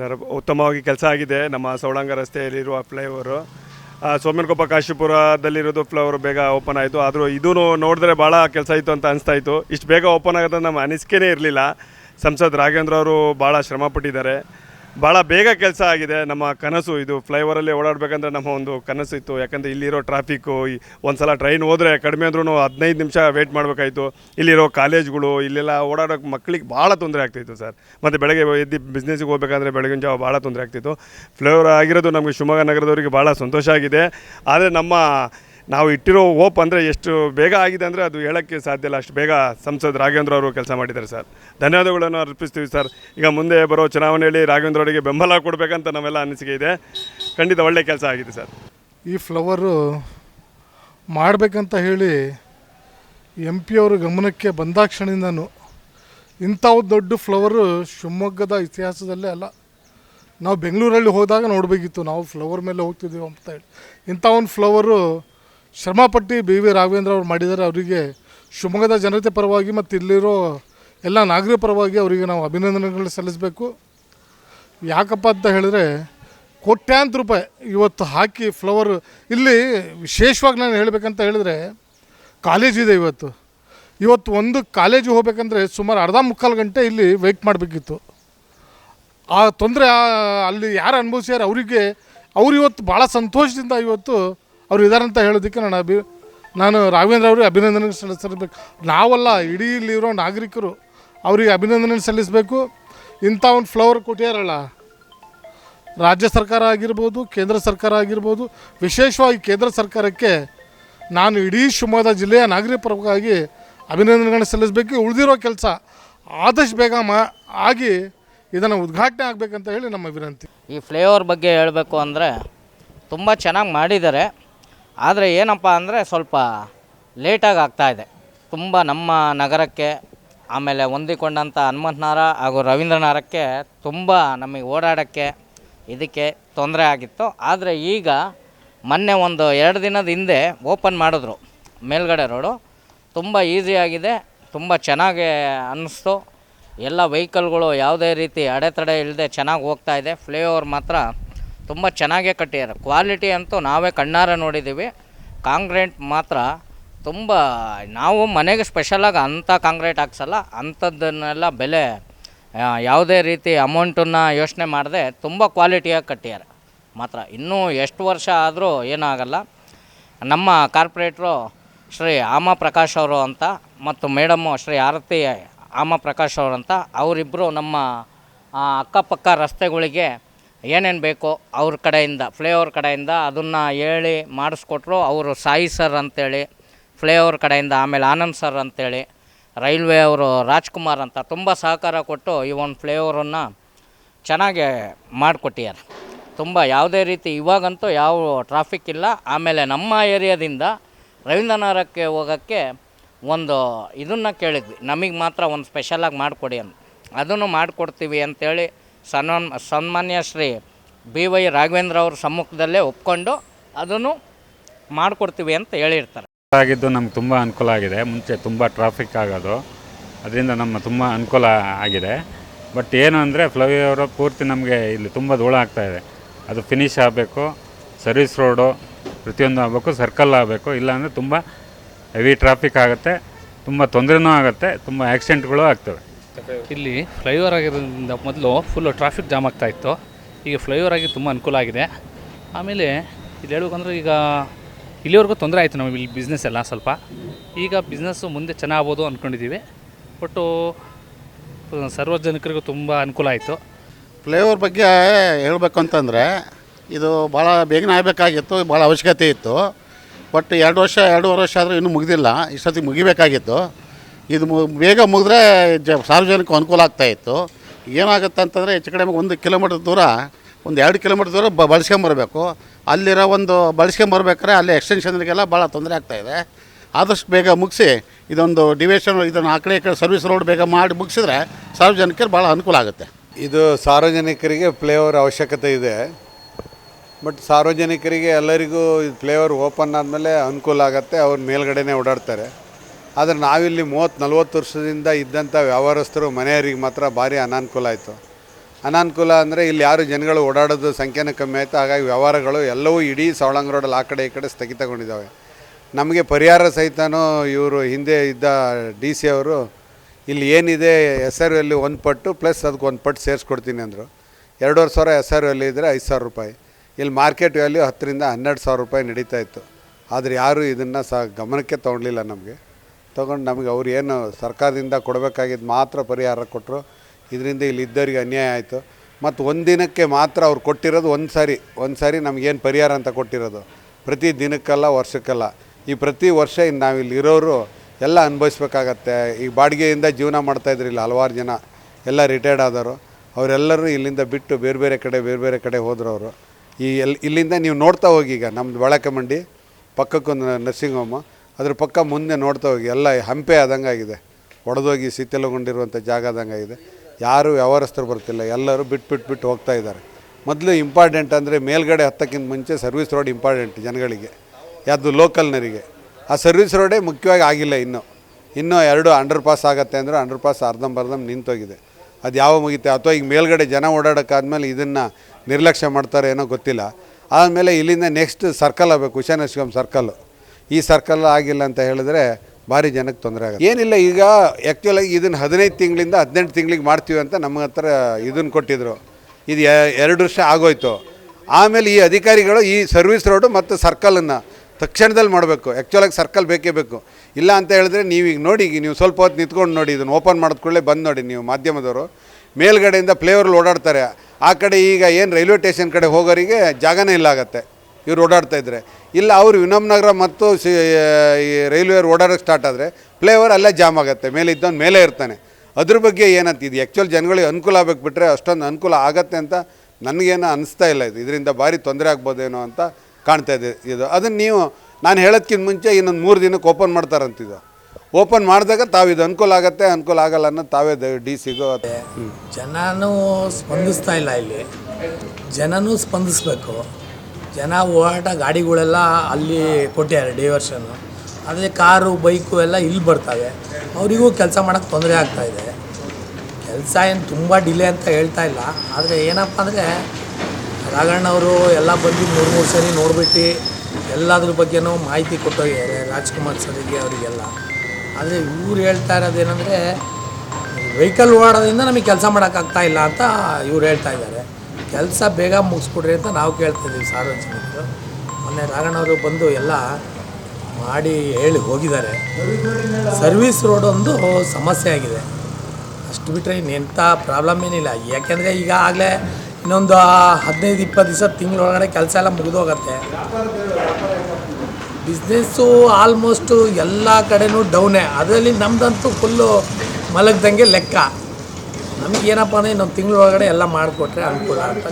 Sir, ಉತ್ತಮವಾಗಿ ಕೆಲಸ ಆಗಿದೆ. ನಮ್ಮ ಸೌಳಂಗ ರಸ್ತೆಯಲ್ಲಿರುವ ಫ್ಲೈಓವರು ಸೋಮನಕೊಪ್ಪ, ಕಾಶಿಪುರದಲ್ಲಿರೋದು ಫ್ಲೈಓವರ್ ಬೇಗ ಓಪನ್ ಆಯಿತು. ಆದರೂ ಇದೂ ನೋಡಿದ್ರೆ ಭಾಳ ಕೆಲಸ ಇತ್ತು ಅಂತ ಅನಿಸ್ತಾ ಇತ್ತು. ಇಷ್ಟು ಬೇಗ ಓಪನ್ ಆಗೋದನ್ನು ನಮ್ಮ ಅನಿಸಿಕೆನೇ ಇರಲಿಲ್ಲ. ಸಂಸದ್ ರಾಘವೇಂದ್ರ ಅವರು ಭಾಳ ಶ್ರಮ ಪಟ್ಟಿದ್ದಾರೆ. ಭಾಳ ಬೇಗ ಕೆಲಸ ಆಗಿದೆ. ನಮ್ಮ ಕನಸು ಇದು ಫ್ಲೈಓವರಲ್ಲಿ ಓಡಾಡಬೇಕಂದ್ರೆ ನಮ್ಮ ಒಂದು ಕನಸು ಇತ್ತು. ಯಾಕಂದರೆ ಇಲ್ಲಿರೋ ಟ್ರಾಫಿಕ್ಕು ಒಂದು ಸಲ ಟ್ರೈನ್ ಹೋದರೆ ಕಡಿಮೆ ಅಂದ್ರೂ ಹದಿನೈದು ನಿಮಿಷ ವೆಯ್ಟ್ ಮಾಡಬೇಕಾಯಿತು. ಇಲ್ಲಿರೋ ಕಾಲೇಜ್ಗಳು, ಇಲ್ಲೆಲ್ಲ ಓಡಾಡೋಕೆ ಮಕ್ಕಳಿಗೆ ಭಾಳ ತೊಂದರೆ ಆಗ್ತಿತ್ತು ಸರ್. ಮತ್ತು ಬೆಳಗ್ಗೆ ಎದ್ದು ಬಿಸ್ನೆಸ್ಗೆ ಹೋಗ್ಬೇಕಂದ್ರೆ ಬೆಳಗಿನ ಜಾವ ಭಾಳ ತೊಂದರೆ ಆಗ್ತಿತ್ತು. ಫ್ಲೈಓವರ್ ಆಗಿರೋದು ನಮಗೆ ಶಿವಮೊಗ್ಗ ನಗರದವರಿಗೆ ಭಾಳ ಸಂತೋಷ ಆಗಿದೆ. ಆದರೆ ನಮ್ಮ ನಾವು ಇಟ್ಟಿರೋ ಹೋಪ್ ಅಂದರೆ ಎಷ್ಟು ಬೇಗ ಆಗಿದೆ ಅಂದರೆ ಅದು ಹೇಳೋಕ್ಕೆ ಸಾಧ್ಯ ಇಲ್ಲ. ಅಷ್ಟು ಬೇಗ ಸಂಸದ ರಾಘವೇಂದ್ರ ಅವರು ಕೆಲಸ ಮಾಡಿದ್ದಾರೆ ಸರ್. ಧನ್ಯವಾದಗಳನ್ನು ಅರ್ಪಿಸ್ತೀವಿ ಸರ್. ಈಗ ಮುಂದೆ ಬರೋ ಚುನಾವಣೆಯಲ್ಲಿ ರಾಘವೇಂದ್ರ ಅವರಿಗೆ ಬೆಂಬಲ ಕೊಡಬೇಕಂತ ನಮ್ಮೆಲ್ಲ ಅನಿಸಿಕೆ ಇದೆ. ಖಂಡಿತ ಒಳ್ಳೆ ಕೆಲಸ ಆಗಿದೆ ಸರ್. ಈ ಫ್ಲವರು ಮಾಡಬೇಕಂತ ಹೇಳಿ ಎಂ ಪಿ ಅವರು ಗಮನಕ್ಕೆ ಬಂದಾಕ್ಷಣದಿಂದನು ಇಂಥ ಒಂದು ದೊಡ್ಡ ಫ್ಲವರು ಶಿವಮೊಗ್ಗದ ಇತಿಹಾಸದಲ್ಲೇ ಅಲ್ಲ, ನಾವು ಬೆಂಗಳೂರಲ್ಲಿ ಹೋದಾಗ ನೋಡಬೇಕಿತ್ತು ನಾವು ಫ್ಲವರ್ ಮೇಲೆ ಹೋಗ್ತಿದ್ದೀವಿ ಅಂತ ಹೇಳಿ. ಇಂಥ ಒಂದು ಫ್ಲವರು ಶ್ರಮಪಟ್ಟು ಬಿ ವಿ ರಾಘವೇಂದ್ರ ಅವ್ರು ಮಾಡಿದ್ದಾರೆ, ಅವರಿಗೆ ಶಿವಮೊಗ್ಗದ ಜನತೆ ಪರವಾಗಿ ಮತ್ತು ಇಲ್ಲಿರೋ ಎಲ್ಲ ನಾಗರಿಕ ಪರವಾಗಿ ಅವರಿಗೆ ನಾವು ಅಭಿನಂದನೆಗಳು ಸಲ್ಲಿಸಬೇಕು. ಯಾಕಪ್ಪ ಅಂತ ಹೇಳಿದ್ರೆ ಕೋಟ್ಯಾಂತರ ರೂಪಾಯಿ ಇವತ್ತು ಹಾಕಿ ಫ್ಲವರ್, ಇಲ್ಲಿ ವಿಶೇಷವಾಗಿ ನಾನು ಹೇಳಬೇಕಂತ ಹೇಳಿದ್ರೆ ಕಾಲೇಜ್ ಇದೆ ಇವತ್ತು. ಇವತ್ತು ಒಂದು ಕಾಲೇಜಿಗೆ ಹೋಗ್ಬೇಕಂದ್ರೆ ಸುಮಾರು ಅರ್ಧ ಮುಕ್ಕಾಲು ಗಂಟೆ ಇಲ್ಲಿ ವೆಯ್ಟ್ ಮಾಡಬೇಕಿತ್ತು. ಆ ತೊಂದರೆ ಅಲ್ಲಿ ಯಾರು ಅನುಭವಿಸ್ಯಾರ, ಅವರಿಗೆ, ಅವ್ರು ಇವತ್ತು ಭಾಳ ಸಂತೋಷದಿಂದ ಇವತ್ತು ಅವ್ರು ಇದ್ದಾರೆ ಅಂತ ಹೇಳೋದಕ್ಕೆ ನಾನು ಅಭಿ, ನಾನು ರಾಘವೇಂದ್ರ ಅವರಿಗೆ ಅಭಿನಂದನೆ ಸಲ್ಲಿಸಬೇಕು. ನಾವಲ್ಲ, ಇಡೀ ಇಲ್ಲಿರೋ ನಾಗರಿಕರು ಅವರಿಗೆ ಅಭಿನಂದನೆ ಸಲ್ಲಿಸಬೇಕು. ಇಂಥ ಒಂದು ಫ್ಲವರ್ ಕೊಟ್ಟಿಯಾರಲ್ಲ. ರಾಜ್ಯ ಸರ್ಕಾರ ಆಗಿರ್ಬೋದು, ಕೇಂದ್ರ ಸರ್ಕಾರ ಆಗಿರ್ಬೋದು, ವಿಶೇಷವಾಗಿ ಕೇಂದ್ರ ಸರ್ಕಾರಕ್ಕೆ ನಾನು ಇಡೀ ಶಿವಮೊಗ್ಗ ಜಿಲ್ಲೆಯ ನಾಗರಿಕ ಪರವಾಗಿ ಅಭಿನಂದನೆಗಳನ್ನು ಸಲ್ಲಿಸಬೇಕು. ಉಳಿದಿರೋ ಕೆಲಸ ಆದಷ್ಟು ಬೇಗ ಮಾ, ಆಗಿ ಇದನ್ನು ಉದ್ಘಾಟನೆ ಆಗಬೇಕಂತ ಹೇಳಿ ನಮ್ಮ ವಿನಂತಿ. ಈ ಫ್ಲೇವರ್ ಬಗ್ಗೆ ಹೇಳಬೇಕು ಅಂದರೆ ತುಂಬ ಚೆನ್ನಾಗಿ ಮಾಡಿದ್ದಾರೆ. ಆದರೆ ಏನಪ್ಪ ಅಂದರೆ ಸ್ವಲ್ಪ ಲೇಟಾಗಿ ಆಗ್ತಾಯಿದೆ ತುಂಬ ನಮ್ಮ ನಗರಕ್ಕೆ, ಆಮೇಲೆ ಹೊಂದಿಕೊಂಡಂಥ ಹನುಮಂತನಾರ ಹಾಗೂ ರವೀಂದ್ರನಾರಕ್ಕೆ ತುಂಬ ನಮಗೆ ಓಡಾಡೋಕ್ಕೆ ಇದಕ್ಕೆ ತೊಂದರೆ ಆಗಿತ್ತು. ಆದರೆ ಈಗ ಮೊನ್ನೆ ಒಂದು ಎರಡು ದಿನದ ಹಿಂದೆ ಓಪನ್ ಮಾಡಿದ್ರು ಮೇಲ್ಗಡೆ ರೋಡು. ತುಂಬ ಈಸಿಯಾಗಿದೆ ತುಂಬ ಚೆನ್ನಾಗಿ ಅನ್ನಿಸ್ತು. ಎಲ್ಲ ವೆಹಿಕಲ್ಗಳು ಯಾವುದೇ ರೀತಿ ಅಡೆತಡೆ ಇಲ್ಲದೆ ಚೆನ್ನಾಗಿ ಹೋಗ್ತಾ ಇದೆ. ಫ್ಲೇಓವರ್ ಮಾತ್ರ ತುಂಬ ಚೆನ್ನಾಗೇ ಕಟ್ಟಿದ್ದಾರೆ. ಕ್ವಾಲಿಟಿ ಅಂತೂ ನಾವೇ ಕಣ್ಣಾರೆ ನೋಡಿದ್ದೀವಿ. ಕಾಂಕ್ರೀಟ್ ಮಾತ್ರ ತುಂಬ, ನಾವು ಮನೆಗೆ ಸ್ಪೆಷಲಾಗಿ ಅಂಥ ಕಾಂಕ್ರೀಟ್ ಹಾಕ್ಸಲ್ಲ. ಅಂಥದ್ದನ್ನೆಲ್ಲ ಬೆಲೆ ಯಾವುದೇ ರೀತಿ ಅಮೌಂಟನ್ನು ಯೋಚನೆ ಮಾಡದೆ ತುಂಬ ಕ್ವಾಲಿಟಿಯಾಗಿ ಕಟ್ಟಿದ್ದಾರೆ. ಮಾತ್ರ ಇನ್ನೂ ಎಷ್ಟು ವರ್ಷ ಆದರೂ ಏನಾಗಲ್ಲ. ನಮ್ಮ ಕಾರ್ಪೊರೇಟ್ರು ಶ್ರೀ ಆಮ ಪ್ರಕಾಶ್ ಅವರು ಅಂತ ಮತ್ತು ಮೇಡಮ್ಮು ಶ್ರೀ ಆರತಿ ಆಮ ಪ್ರಕಾಶ್ ಅವರು ಅಂತ ಅವರಿಬ್ಬರು ನಮ್ಮ ಅಕ್ಕಪಕ್ಕ ರಸ್ತೆಗಳಿಗೆ ಏನೇನು ಬೇಕೋ ಅವ್ರ ಕಡೆಯಿಂದ, ಫ್ಲೇವರ್ ಕಡೆಯಿಂದ ಅದನ್ನು ಹೇಳಿ ಮಾಡಿಸ್ಕೊಟ್ರು ಅವರು ಸಾಯಿ ಸರ್ ಅಂತೇಳಿ, ಫ್ಲೇವರ್ ಕಡೆಯಿಂದ ಆಮೇಲೆ ಆನಂದ್ ಸರ್ ಅಂತೇಳಿ, ರೈಲ್ವೆ ಅವರು ರಾಜ್ಕುಮಾರ್ ಅಂತ ತುಂಬ ಸಹಕಾರ ಕೊಟ್ಟು ಈ ಒಂದು ಫ್ಲೇವರನ್ನು ಚೆನ್ನಾಗಿ ಮಾಡಿಕೊಟ್ಟಿದ್ದಾರೆ. ತುಂಬ ಯಾವುದೇ ರೀತಿ ಇವಾಗಂತೂ ಯಾವ ಟ್ರಾಫಿಕ್ ಇಲ್ಲ. ಆಮೇಲೆ ನಮ್ಮ ಏರಿಯಾದಿಂದ ರವೀಂದ್ರನಗರಕ್ಕೆ ಹೋಗೋಕ್ಕೆ ಒಂದು ಇದನ್ನು ಕೇಳಿದ್ವಿ. ನಮಗೆ ಮಾತ್ರ ಒಂದು ಸ್ಪೆಷಲಾಗಿ ಮಾಡಿಕೊಡಿ ಅಂತ. ಅದನ್ನು ಮಾಡಿಕೊಡ್ತೀವಿ ಅಂತೇಳಿ ಸನ್ಮಾನ್, ಸನ್ಮಾನ್ಯ ಶ್ರೀ ಬಿ ವೈ ರಾಘವೇಂದ್ರ ಅವ್ರ ಸಮ್ಮುಖದಲ್ಲೇ ಒಪ್ಕೊಂಡು ಅದನ್ನು ಮಾಡಿಕೊಡ್ತೀವಿ ಅಂತ ಹೇಳಿರ್ತಾರೆ. ಆಗಿದ್ದು ನಮ್ಗೆ ತುಂಬ ಅನುಕೂಲ ಆಗಿದೆ. ಮುಂಚೆ ತುಂಬ ಟ್ರಾಫಿಕ್ ಆಗೋದು. ಅದರಿಂದ ನಮ್ಮ ತುಂಬ ಅನುಕೂಲ ಆಗಿದೆ. ಬಟ್ ಏನು ಅಂದರೆ ಫ್ಲೈಓವರ್ ಪೂರ್ತಿ ನಮಗೆ ಇಲ್ಲಿ ತುಂಬ ಧೂಳ ಆಗ್ತಾಯಿದೆ ಅದು ಫಿನಿಶ್ ಆಗಬೇಕು. ಸರ್ವಿಸ್ ರೋಡು ಪ್ರತಿಯೊಂದು ಆಗಬೇಕು. ಸರ್ಕಲ್ ಆಗಬೇಕು. ಇಲ್ಲಾಂದರೆ ತುಂಬ ಹೆವಿ ಟ್ರಾಫಿಕ್ ಆಗುತ್ತೆ. ತುಂಬ ತೊಂದರೆನೂ ಆಗುತ್ತೆ. ತುಂಬ ಆ್ಯಕ್ಸಿಡೆಂಟ್ಗಳು ಆಗ್ತವೆ. ಇಲ್ಲಿ ಫ್ಲೈಓವರ್ ಆಗಿರೋದ್ರಿಂದ ಮೊದಲು ಫುಲ್ಲು ಟ್ರಾಫಿಕ್ ಜಾಮ್ ಆಗ್ತಾ ಇತ್ತು. ಈಗ ಫ್ಲೈಓವರ್ ಆಗಿ ತುಂಬ ಅನುಕೂಲ ಆಗಿದೆ. ಆಮೇಲೆ ಇಲ್ಲಿ ಹೇಳ್ಬೇಕಂದ್ರೆ ಈಗ ಇಲ್ಲಿವರೆಗೂ ತೊಂದರೆ ಆಯಿತು ನಮಗೆ ಇಲ್ಲಿ ಬಿಸ್ನೆಸ್ ಎಲ್ಲ ಸ್ವಲ್ಪ. ಈಗ ಬಿಸ್ನೆಸ್ಸು ಮುಂದೆ ಚೆನ್ನಾಗ್ಬೋದು ಅಂದ್ಕೊಂಡಿದ್ದೀವಿ ಬಟ್ಟು ಸಾರ್ವಜನಿಕರಿಗೂ ತುಂಬ ಅನುಕೂಲ ಆಯಿತು. ಫ್ಲೈಓವರ್ ಬಗ್ಗೆ ಹೇಳಬೇಕು ಅಂತಂದರೆ, ಇದು ಭಾಳ ಬೇಗನೆ ಆಗಬೇಕಾಗಿತ್ತು ಭಾಳ ಅವಶ್ಯಕತೆ ಇತ್ತು. ಬಟ್ ಎರಡು ವರ್ಷ, ಎರಡೂವರೆ ವರ್ಷ ಆದರೂ ಇನ್ನೂ ಮುಗಿದಿಲ್ಲ. ಇಷ್ಟೊತ್ತಿಗೆ ಮುಗಿಬೇಕಾಗಿತ್ತು. ಇದು ಮು, ಬೇಗ ಮುಗಿದ್ರೆ ಜ ಸಾರ್ವಜನಿಕ ಅನುಕೂಲ ಆಗ್ತಾಯಿತ್ತು ಏನಾಗುತ್ತೆ ಅಂತಂದರೆ ಹೆಚ್ಚು ಕಡಿಮೆ ಒಂದು ಕಿಲೋಮೀಟ್ರ್ ದೂರ, ಒಂದು ಎರಡು ಕಿಲೋಮೀಟ್ರ್ ದೂರ ಬ, ಬಳಸ್ಕೊಂಬರ್ಬೇಕು. ಅಲ್ಲಿರೋ ಒಂದು ಬಳಸ್ಕೊಂಬರ್ಬೇಕಾದ್ರೆ ಅಲ್ಲಿ ಎಕ್ಸ್ಟೆನ್ಷನ್ಗೆಲ್ಲ ಭಾಳ ತೊಂದರೆ ಆಗ್ತಾಯಿದೆ ಆದಷ್ಟು ಬೇಗ ಮುಗಿಸಿ, ಇದೊಂದು ಡಿವೇಶನ್ ಇದನ್ನು ಆ ಕಡೆ ಕಡೆ ಸರ್ವಿಸ್ ರೋಡ್ ಬೇಗ ಮಾಡಿ ಮುಗಿಸಿದ್ರೆ ಸಾರ್ವಜನಿಕರಿಗೆ ಭಾಳ ಅನುಕೂಲ ಆಗುತ್ತೆ. ಇದು ಸಾರ್ವಜನಿಕರಿಗೆ ಫ್ಲೇವರ್ ಅವಶ್ಯಕತೆ ಇದೆ. ಬಟ್ ಸಾರ್ವಜನಿಕರಿಗೆ ಎಲ್ಲರಿಗೂ ಫ್ಲೇವರ್ ಓಪನ್ ಆದಮೇಲೆ ಅನುಕೂಲ ಆಗುತ್ತೆ, ಅವ್ರು ಮೇಲ್ಗಡೆನೇ ಓಡಾಡ್ತಾರೆ. ಆದರೆ ನಾವಿಲ್ಲಿ ಮೂವತ್ತು ನಲ್ವತ್ತು ವರ್ಷದಿಂದ ಇದ್ದಂಥ ವ್ಯವಹಾರಸ್ಥರು ಮನೆಯವರಿಗೆ ಮಾತ್ರ ಭಾರಿ ಅನಾನುಕೂಲ ಆಯಿತು. ಅನಾನುಕೂಲ ಅಂದರೆ ಇಲ್ಲಿ ಯಾರು ಜನಗಳು ಓಡಾಡೋದು ಸಂಖ್ಯೆನೂ ಕಮ್ಮಿ ಆಯಿತು. ಹಾಗಾಗಿ ವ್ಯವಹಾರಗಳು ಎಲ್ಲವೂ ಇಡೀ ಸವಳಂಗ ರೋಡಲ್ಲಿ ಆ ಕಡೆ ಈ ಕಡೆ ಸ್ಥಗಿತಗೊಂಡಿದ್ದಾವೆ. ನಮಗೆ ಪರಿಹಾರ ಸಹಿತನೂ ಇವರು ಹಿಂದೆ ಇದ್ದ ಡಿ ಸಿ ಅವರು, ಇಲ್ಲಿ ಏನಿದೆ ಎಸ್ ಆರ್ ಅಲ್ಲಿ ಒಂದು ಪಟ್ಟು ಪ್ಲಸ್ ಅದಕ್ಕೆ ಒಂದು ಪಟ್ಟು ಸೇರಿಸ್ಕೊಡ್ತೀನಿ ಅಂದರು. ಎರಡೂವರೆ ಸಾವಿರ ಎಸ್ ಆರ್ ಅಲ್ಲಿ ಇದ್ದರೆ ಐದು ಸಾವಿರ ರೂಪಾಯಿ. ಇಲ್ಲಿ ಮಾರ್ಕೆಟ್ ವ್ಯಾಲ್ಯೂ ಹತ್ತರಿಂದ ಹನ್ನೆರಡು ಸಾವಿರ ರೂಪಾಯಿ ನಡೀತಾ ಇತ್ತು. ಆದರೆ ಯಾರೂ ಇದನ್ನು ಸಹ ಗಮನಕ್ಕೆ ತೊಗೊಳ್ಲಿಲ್ಲ ನಮಗೆ. ತೊಗೊಂಡು ನಮಗೆ ಅವ್ರು ಏನು ಸರ್ಕಾರದಿಂದ ಕೊಡಬೇಕಾಗಿದ್ದು ಮಾತ್ರ ಪರಿಹಾರ ಕೊಟ್ಟರು. ಇದರಿಂದ ಇಲ್ಲಿ ಇದ್ದವರಿಗೆ ಅನ್ಯಾಯ ಆಯಿತು. ಮತ್ತು ಒಂದು ದಿನಕ್ಕೆ ಮಾತ್ರ ಅವ್ರು ಕೊಟ್ಟಿರೋದು ಒಂದು ಸಾರಿ. ಒಂದು ಸಾರಿ ನಮಗೇನು ಪರಿಹಾರ ಅಂತ ಕೊಟ್ಟಿರೋದು? ಪ್ರತಿ ದಿನಕ್ಕಲ್ಲ, ವರ್ಷಕ್ಕಲ್ಲ. ಈ ಪ್ರತಿ ವರ್ಷ ಇನ್ನು ನಾವಿಲ್ಲಿ ಇರೋರು ಎಲ್ಲ ಅನುಭವಿಸ್ಬೇಕಾಗತ್ತೆ. ಈ ಬಾಡಿಗೆಯಿಂದ ಜೀವನ ಮಾಡ್ತಾಯಿದ್ರು ಇಲ್ಲಿ ಹಲವಾರು ಜನ. ಎಲ್ಲ ರಿಟೈರ್ಡ್ ಆದವರು. ಅವರೆಲ್ಲರೂ ಇಲ್ಲಿಂದ ಬಿಟ್ಟು ಬೇರೆ ಬೇರೆ ಕಡೆ, ಬೇರೆ ಬೇರೆ ಕಡೆ ಹೋದ್ರು ಅವರು. ಈ ಎಲ್ ಇಲ್ಲಿಂದ ನೀವು ನೋಡ್ತಾ ಹೋಗಿ ಈಗ ನಮ್ಮದು ಬಳಕೆ ಮಂಡಿ ಪಕ್ಕಕ್ಕೊಂದು ನರ್ಸಿಂಗ್ ಹೋಮು ಅದ್ರ ಪಕ್ಕ ಮುಂದೆ ನೋಡ್ತಾ ಹೋಗಿ, ಎಲ್ಲ ಹಂಪೆ ಆದಂಗಾಗಿದೆ ಒಡೆದೋಗಿ ಶಿಥಿಲಗೊಂಡಿರುವಂಥ ಜಾಗ ಆದಂಗಾಗಿದೆ ಯಾರೂ ವ್ಯವಹಾರಸ್ಥರು ಬರ್ತಿಲ್ಲ, ಎಲ್ಲರೂ ಬಿಟ್ಟು ಬಿಟ್ಟು ಬಿಟ್ಟು ಹೋಗ್ತಾ ಇದ್ದಾರೆ. ಮೊದಲು ಇಂಪಾರ್ಟೆಂಟ್ ಅಂದರೆ ಮೇಲ್ಗಡೆ ಹತ್ತಕ್ಕಿಂತ ಮುಂಚೆ ಸರ್ವಿಸ್ ರೋಡ್ ಇಂಪಾರ್ಟೆಂಟ್ ಜನಗಳಿಗೆ, ಯಾವುದು ಲೋಕಲ್ನರಿಗೆ ಆ ಸರ್ವಿಸ್ ರೋಡೇ ಮುಖ್ಯವಾಗಿ ಆಗಿಲ್ಲ ಇನ್ನೂ. ಇನ್ನೂ ಎರಡು ಅಂಡರ್ ಪಾಸ್ ಆಗುತ್ತೆ ಅಂದರೆ ಅಂಡರ್ ಪಾಸ್ ಅರ್ಧಂಬರ್ಧಂ ನಿಂತೋಗಿದೆ. ಅದು ಯಾವ ಮುಗಿತೆ? ಅಥವಾ ಈಗ ಮೇಲ್ಗಡೆ ಜನ ಓಡಾಡೋಕ್ಕಾದ್ಮೇಲೆ ಇದನ್ನು ನಿರ್ಲಕ್ಷ್ಯ ಮಾಡ್ತಾರೆ ಏನೋ ಗೊತ್ತಿಲ್ಲ. ಆದಮೇಲೆ ಇಲ್ಲಿಂದ ನೆಕ್ಸ್ಟ್ ಸರ್ಕಲ್ ಆಗಬೇಕು ಕುಶಾನಸ್ಗಮ್ ಸರ್ಕಲ್ಲು ಈ ಸರ್ಕಲ್ ಆಗಿಲ್ಲ ಅಂತ ಹೇಳಿದ್ರೆ ಭಾರಿ ಜನಕ್ಕೆ ತೊಂದರೆ ಆಗುತ್ತೆ. ಏನಿಲ್ಲ, ಈಗ ಆ್ಯಕ್ಚುಲಾಗಿ ಇದನ್ನು ಹದಿನೈದು ತಿಂಗಳಿಂದ ಹದಿನೆಂಟು ತಿಂಗಳಿಗೆ ಮಾಡ್ತೀವಿ ಅಂತ ನಮ್ಮ ಹತ್ರ ಇದನ್ನು ಕೊಟ್ಟಿದ್ದರು ಇದು ಎರಡು ವರ್ಷ ಆಗೋಯ್ತು. ಆಮೇಲೆ ಈ ಅಧಿಕಾರಿಗಳು ಈ ಸರ್ವಿಸ್ ರೋಡು ಮತ್ತು ಸರ್ಕಲನ್ನು ತಕ್ಷಣದಲ್ಲಿ ಮಾಡಬೇಕು. ಆ್ಯಕ್ಚುಲಾಗಿ ಸರ್ಕಲ್ ಬೇಕೇ ಬೇಕು. ಇಲ್ಲ ಅಂತ ಹೇಳಿದ್ರೆ ನೀವು ಈಗ ನೋಡಿ ನೀವು ಸ್ವಲ್ಪ ಹೊತ್ತು ನಿಂತ್ಕೊಂಡು ನೋಡಿ, ಇದನ್ನು ಓಪನ್ ಮಾಡಿದ ಬಂದು ನೋಡಿ ನೀವು ಮಾಧ್ಯಮದವರು. ಮೇಲ್ಗಡೆಯಿಂದ ಫ್ಲೇವರ್ಲ್ಲಿ ಓಡಾಡ್ತಾರೆ. ಆ ಕಡೆ ಈಗ ಏನು ರೈಲ್ವೆ ಸ್ಟೇಷನ್ ಕಡೆ ಹೋಗೋರಿಗೆ ಜಾಗನೇ ಇಲ್ಲ ಆಗತ್ತೆ. ಇವ್ರು ಓಡಾಡ್ತಾ ಇದ್ದಾರೆ ಇಲ್ಲ, ಅವರು ವಿನಮ್ ನಗರ ಮತ್ತು ಸಿ ಈ ರೈಲ್ವೆ ಓಡಾಡೋಕ್ಕೆ ಸ್ಟಾರ್ಟ್ ಆದರೆ ಫ್ಲೇವರ್ ಅಲ್ಲೇ ಜಾಮ್ ಆಗುತ್ತೆ, ಮೇಲೆ ಇದ್ದವನು ಮೇಲೆ ಇರ್ತಾನೆ. ಅದ್ರ ಬಗ್ಗೆ ಏನಂತ ಇದು ಆ್ಯಕ್ಚುಲ್ ಜನಗಳಿಗೆ ಅನುಕೂಲ ಆಗಬೇಕು ಬಿಟ್ಟರೆ ಅಷ್ಟೊಂದು ಅನುಕೂಲ ಆಗತ್ತೆ ಅಂತ ನನಗೇನು ಅನಿಸ್ತಾ ಇಲ್ಲ ಇದು. ಇದರಿಂದ ಭಾರಿ ತೊಂದರೆ ಆಗ್ಬೋದೇನೋ ಅಂತ ಕಾಣ್ತಾ ಇದೆ ಇದು. ಅದನ್ನು ನೀವು, ನಾನು ಹೇಳೋದಕ್ಕಿಂತ ಮುಂಚೆ ಇನ್ನೊಂದು ಮೂರು ದಿನಕ್ಕೆ ಓಪನ್ ಮಾಡ್ತಾರಂತಿದ್ದು ಓಪನ್ ಮಾಡಿದಾಗ ತಾವು ಇದು ಅನುಕೂಲ ಆಗುತ್ತೆ, ಅನುಕೂಲ ಆಗಲ್ಲ ಅನ್ನೋದು ತಾವೇ ಡಿ ಸಿಗೋ ಜನನೂ ಸ್ಪಂದಿಸ್ತಾ ಇಲ್ಲ ಇಲ್ಲಿ. ಜನನೂ ಸ್ಪಂದಿಸ್ಬೇಕು. ಜನ ಓಡಾಟ ಗಾಡಿಗಳೆಲ್ಲ ಅಲ್ಲಿ ಕೊಟ್ಟಿದ್ದಾರೆ ಡೈವರ್ಷನ್ನು ಆದರೆ ಕಾರು ಬೈಕು ಎಲ್ಲ ಇಲ್ಲಿ ಬರ್ತವೆ. ಅವರಿಗೂ ಕೆಲಸ ಮಾಡೋಕ್ಕೆ ತೊಂದರೆ ಆಗ್ತಾಯಿದೆ ಕೆಲಸ ಏನು ತುಂಬ ಡಿಲೇ ಅಂತ ಹೇಳ್ತಾ ಇಲ್ಲ. ಆದರೆ ಏನಪ್ಪ ಅಂದರೆ ರಾಘಣ್ಣವರು ಎಲ್ಲ ಬಂದು ಮೂರು ಮೂರು ಸರಿ ನೋಡ್ಬಿಟ್ಟು ಎಲ್ಲದ್ರ ಬಗ್ಗೆನೂ ಮಾಹಿತಿ ಕೊಟ್ಟೋಗಿದ್ದಾರೆ. ರಾಜ್ಕುಮಾರ್ ಸರಿಗೆ ಅವರಿಗೆಲ್ಲ. ಆದರೆ ಇವ್ರು ಹೇಳ್ತಾ ಇರೋದೇನೆಂದರೆ ವೆಹಿಕಲ್ ಓಡೋದ್ರಿಂದ ನಮಗೆ ಕೆಲಸ ಮಾಡೋಕ್ಕಾಗ್ತಾ ಇಲ್ಲ ಅಂತ ಇವ್ರು ಹೇಳ್ತಾ ಇದ್ದಾರೆ. ಕೆಲಸ ಬೇಗ ಮುಗಿಸ್ಕೊಡ್ರಿ ಅಂತ ನಾವು ಕೇಳ್ತಿದ್ದೀವಿ ಸಾರ್ವಜನಿಕರು. ಮೊನ್ನೆ ರಾಘಣ್ಣವರು ಬಂದು ಎಲ್ಲ ಮಾಡಿ ಹೇಳಿ ಹೋಗಿದ್ದಾರೆ. ಸರ್ವಿಸ್ ರೋಡ್ ಒಂದು ಸಮಸ್ಯೆ ಆಗಿದೆ. ಅಷ್ಟು ಬಿಟ್ಟರೆ ಇನ್ನೆಂಥ ಪ್ರಾಬ್ಲಮ್ ಏನಿಲ್ಲ. ಯಾಕೆಂದರೆ ಈಗ ಆಗಲೇ ಇನ್ನೊಂದು ಹದಿನೈದು, ಇಪ್ಪತ್ತು ದಿವಸ ತಿಂಗಳೊಳಗಡೆ ಕೆಲಸ ಎಲ್ಲ ಮುಗಿದೋಗತ್ತೆ. ಬಿಸ್ನೆಸ್ಸು ಆಲ್ಮೋಸ್ಟು ಎಲ್ಲ ಕಡೆನೂ ಡೌನೇ. ಅದರಲ್ಲಿ ನಮ್ಮದಂತೂ ಫುಲ್ಲು ಮಲಗ್ದಂಗೆ ಲೆಕ್ಕ. ನಮಗೇನಪ್ಪ ಅಂದರೆ ಇನ್ನೊಂದು ತಿಂಗಳೊಳಗಡೆ ಎಲ್ಲ ಮಾಡಿಕೊಟ್ರೆ ಅನುಕೂಲ ಅಂತ